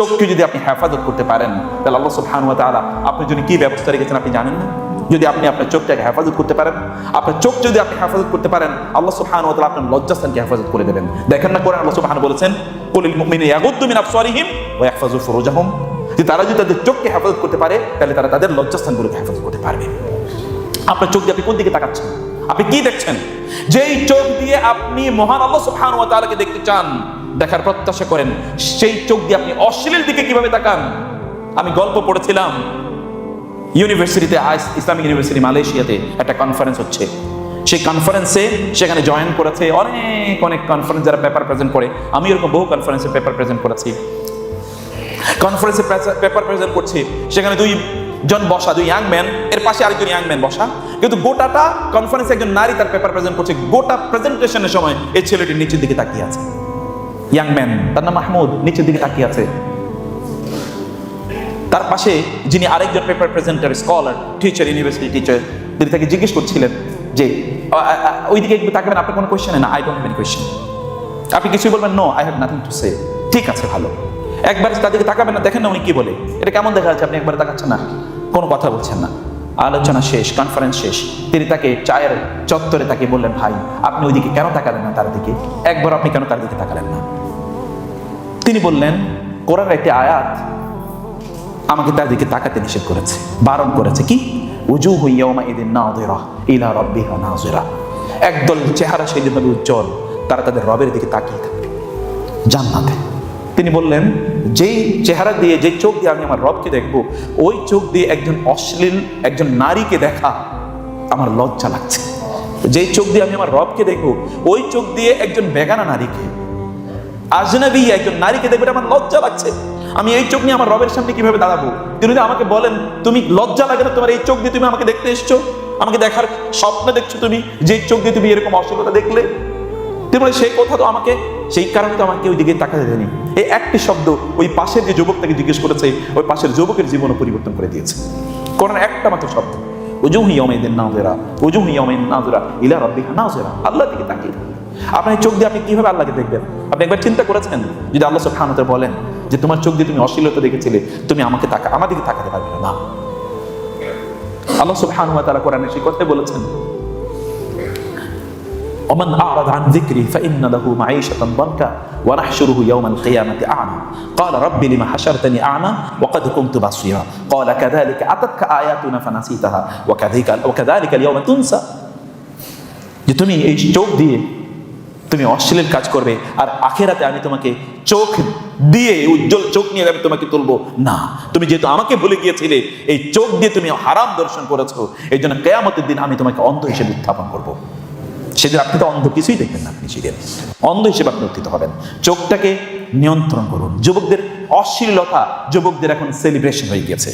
চোখকে যদি আপনি হেফাজত করতে পারেন, তাহলে আল্লাহ সুবহান ওয়া তাআলা আপনার জন্য কি ব্যবস্থা রেখেছেন আপনি জানেন না? যদি আপনি আপনার চোখটাকে হেফাজত করতে পারেন, আপনার চোখ যদি আপনি হেফাজত করতে পারেন, আল্লাহ সুবহান ওয়া আপনার লজ্জাস্থানকে হেফাজত করে দেবেন। দেখেন না করে আল্লাহ সুবহান বলেছেন কুলিল মুমিনিনা ইয়াগুদ্দু মিন আবসারিহিম ওয়া ইয়াহফাজু ফুরুজাহুম। তারা যদি তাদের চোখকে হেফাজত করতে পারে, তাহলে তারা তাদের লজ্জাস্থানগুলোকে হেফাজত করতে পারবে। আপনার চোখ দিয়ে আপনি কোন দিকে তাকাচ্ছেন? আপনি কি দেখছেন? যেই চোখ দিয়ে আপনি মহান আল্লাহ সুবহান ওয়া তাআলাকে দেখতে চান দেখার প্রত্যাশা করেন, সেই চোখ দিয়ে আপনি অশ্লীল দিকে কীভাবে তাকান? আমি গল্প পড়েছিলাম, ইউনিভার্সিটিতে ইসলামিক ইউনিভার্সিটি, মালয়েশিয়াতে একটা কনফারেন্স হচ্ছে। সেই কনফারেন্সে সেখানে জয়েন করেছে অনেক অনেক কনফারেন্স যারা পেপার প্রেজেন্ট করে। আমি এরকম বহু কনফারেন্সে পেপার প্রেজেন্ট করেছি। কনফারেন্সে পেপার প্রেজেন্ট করছি। সেখানে দুই জন বসা, দুই ইয়াং ম্যান এর পাশে আরেকজন ইয়াং ম্যান বসা। কিন্তু গোটাটা কনফারেন্সে একজন নারী তার পেপার প্রেজেন্ট করছে। গোটা প্রেজেন্টেশনের সময় এই ছেলেটি নিচের দিকে তাকিয়ে আছে। ইয়াং ম্যান তার নাম মাহমুদ, নিচের দিকে তাকিয়ে আছে। তার পাশে যিনি আরেকজন paper presenter scholar teacher university teacher তিনি তাকে জিজ্ঞেস করছিলেন যে ওইদিকে একটু তাকাবেন, আপনার কোনো কোয়েশ্চেন না আই ডোন্ট হ্যাভ কোয়েশ্চেন আপনি কিছুই বলবেন no I have nothing to say ঠিক আছে, ভালো। একবার তাদেরকে তাকাবেন না, দেখেন না উনি কি বলে। এটা কেমন দেখা যাচ্ছে, আপনি একবার তাকাচ্ছেন না? কোনো কথা বলছেন না। আলোচনা শেষ কনফারেন্স শেষ। তিনি তাকে চায়ের চত্বরে তাকে বললেন, ভাই, আপনি ওইদিকে কেন তাকালেন না তার দিকে? একবার আপনি কেন তার দিকে তাকালেন না? তিনি বললেন, কোরআনের একটি আয়াত আমাকে তার দিকে তাকাতে নিষেধ করেছে, বারণ করেছে। কি? উজু হইয়াউমা ইদিন নাযিরা ইলা রাব্বিহা নাযিরা। একদল চেহারা সেই হবে উজ্জ্বল, তারা তাদের রবের দিকে তাকিয়ে থাকবে জান্নাতে। তিনি বললেন, যেই চেহারা দিয়ে যে চোখ দিয়ে আমি আমার রবকে দেখব, ওই চোখ দিয়ে একজন অশ্লীল, একজন নারীকে দেখা আমার লজ্জা লাগছে। যেই চোখ দিয়ে আমি আমার রবকে দেখব, ওই চোখ দিয়ে একজন বেগানা নারীকে আজনবী একজন নারীকে দেখবে আমার লজ্জা লাগছে। আমি এই চোখ নিয়ে আমার রবের সামনে কীভাবে দাঁড়াবো? তিনি যদি আমাকে বলেন তুমি লজ্জা লাগে না তোমার এই চোখ দিয়ে তুমি আমাকে দেখতে এসছো? আমাকে দেখার স্বপ্ন দেখছ তুমি যে চোখ দিয়ে তুমি এরকম অশ্লীলতা দেখলে? তুমি বলে, সেই কথা তো আমাকে সেই কারণে তো আমাকে ওই দিকে তাকাতে দেয়নি। এই একটি শব্দ ওই পাশের যে যুবক তাকে জিজ্ঞেস করেছে ওই পাশের যুবকের জীবনও পরিবর্তন করে দিয়েছে। কোরআন একটা মাত্র শব্দ উজুহি ইয়াউমাইদিন নাযিরা উজুহি ইয়াউমাইদিন নাযিরা ইলা রাব্বিহা নাযিরা। আল্লাহ দিকে তাকিয়ে। আপনার এই চোখ দিয়ে আপনি কিভাবে আল্লাহকে দেখবেন আপনি একবার চিন্তা করেছেন যদি আল্লাহ সুবহানাহু ওয়া তাআলা বলেন যে তোমার চোখ দিয়ে তুমি অশ্লীলতা দেখেছিলে তুমি আমাকে তাকা আমার দিকে তাকাতে পারবে না না আল্লাহ সুবহানাহু ওয়া তাআলা কোরআনে সেই কথাই বলেছেন ومن أعرض عن ذكري فإن له معيشة ضنكا ونحشره يوم القيامة أعمى قال رب لما حشرتني أعمى وقد كنت بصيرا قال كذلك أتتك آياتنا فنسيتها وكذلك وكذلك اليوم تنسى যে তুমি এই চোখ দিয়ে তুমি অশ্লীল কাজ করবে আর আখেরাতে আমি তোমাকে চোখ দিয়ে, উজ্জ্বল চোখ নিয়ে আমি তোমাকে তুলবো। না, তুমি যেহেতু আমাকে ভুলে গিয়েছিলে, এই চোখ দিয়ে তুমি হারাম দর্শন করেছ এই জন্য কেয়ামতের দিন আমি তোমাকে অন্ধ হিসেবে উত্থাপন করব। সেদিন আপনি তো অন্ধ কিছুই দেখবেন না আপনি সেদিন অন্ধ হিসেবে আপনি উত্থিত হবেন। চোখটাকে নিয়ন্ত্রণ করুন। যুবকদের অশ্লীলতা, যুবকদের এখন সেলিব্রেশন হয়ে গেছে